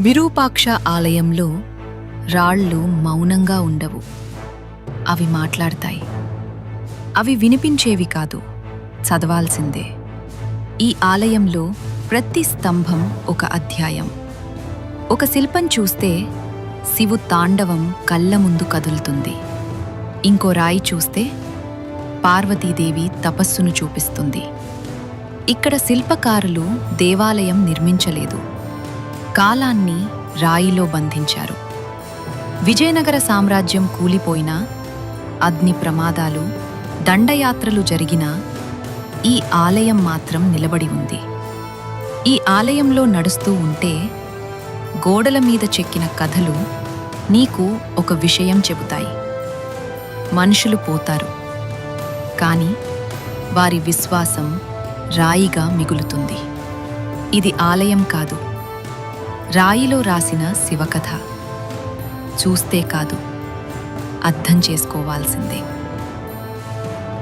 విరూపాక్ష ఆలయంలో రాళ్ళు మౌనంగా ఉండవు. అవి మాట్లాడతాయి. అవి వినిపించేవి కాదు. చదవాల్సిందే. ఈ ఆలయంలో ప్రతి స్తంభం ఒక అధ్యాయం. ఒక శిల్పం చూస్తే శివు తాండవం కళ్ళ ముందు కదులుతుంది. ఇంకో రాయి చూస్తే పార్వతీదేవి తపస్సును చూపిస్తుంది. ఇక్కడ శిల్పకారులు దేవాలయం నిర్మించలేదు. కాలాన్ని రాయిలో బంధించారు. విజయనగర సామ్రాజ్యం కూలిపోయినా అగ్ని ప్రమాదాలు దండయాత్రలు జరిగినా ఈ ఆలయం మాత్రం నిలబడి ఉంది. ఈ ఆలయంలో నడుస్తూ ఉంటే గోడల మీద చెక్కిన కథలు నీకు ఒక విషయం చెబుతాయి. మనుషులు పోతారు కానీ వారి విశ్వాసం రాయిగా మిగులుతుంది. ఇది ఆలయం కాదు. రాయిలో రాసిన శివకథ. చూస్తే కాదు అర్థం చేసుకోవాల్సిందే.